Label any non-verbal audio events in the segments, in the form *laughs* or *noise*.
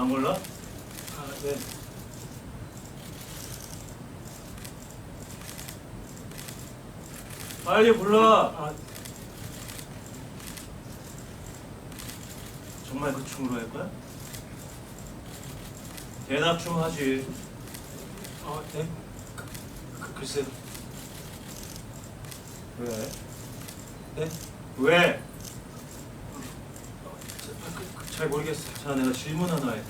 안 몰라? 아, 네. 빨리 불러. 아, 정말 그 춤으로 할 거야? 대답 좀 하지. 아, 네. 그, 그, 글쎄요. 왜? 네? 왜? 잘 모르겠어요. 자, 내가 질문 하나 할게.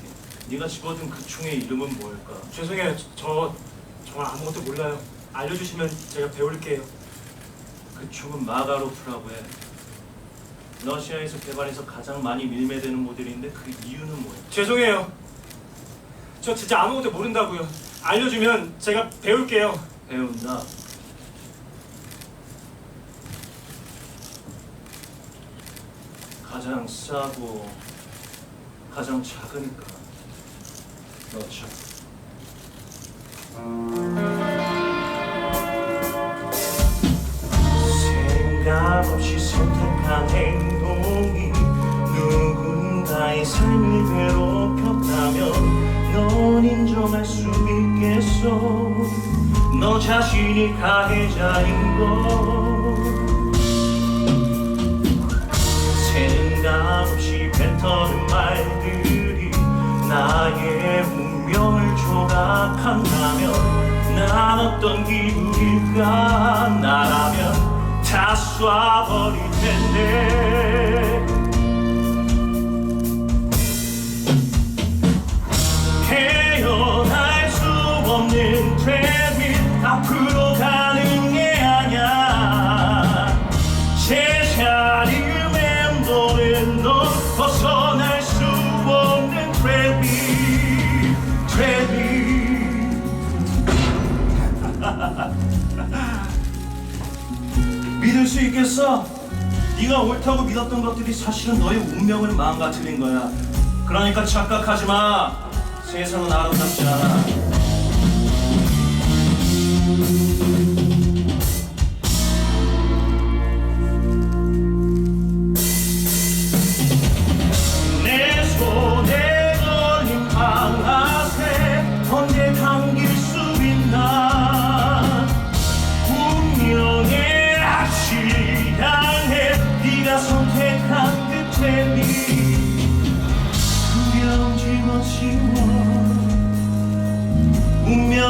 네가 집어든 그 충의 이름은 뭘까? 죄송해요. 저, 저 정말 아무것도 몰라요. 알려주시면 제가 배울게요. 그 충은 마가로프라고 해. 러시아에서 개발해서 가장 많이 밀매되는 모델인데 그 이유는 뭐야? 죄송해요. 저 진짜 아무것도 모른다고요. 알려주면 제가 배울게요. 배운다. 가장 싸고 가장 작으니까. 넣자. 생각 없이 선택한 행동이 누군가의 삶을 괴롭혔다면 넌 인정할 수 있겠어. 너 자신이 가해자인 걸 생각 없이 뱉어는 말 조각한다면 난 어떤 기분일까? 나라면 다 쏴버릴 텐데 믿을 수 있겠어? 네가 옳다고 믿었던 것들이 사실은 너의 운명을 망가뜨린 거야. 그러니까 착각하지 마. 세상은 아름답지 않아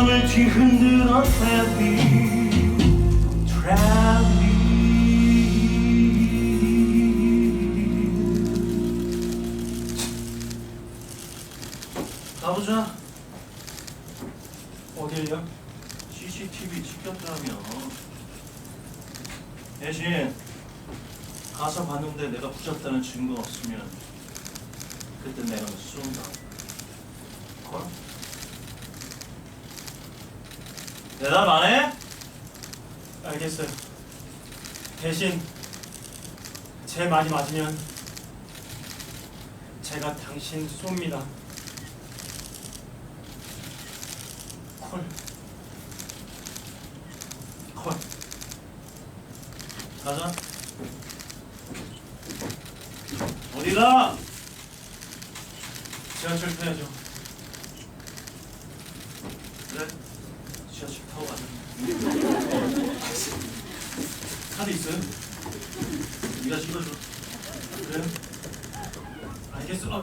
운명을 뒤흔들어 트래비 트래비 가보자 어딜요? CCTV 찍혔다며 대신 가서 봤는데 내가 부셨다는 증거 없으면 그때 내가 너 쏜다 걸? 대답 안 해? 알겠어요. 대신 제 말이 맞으면 제가 당신 쏩니다. 콜. 콜 가자 어디가? 지하철 타야죠. 그래 지하철 타고 가자 *laughs* 카드 있어요? 네가. 아,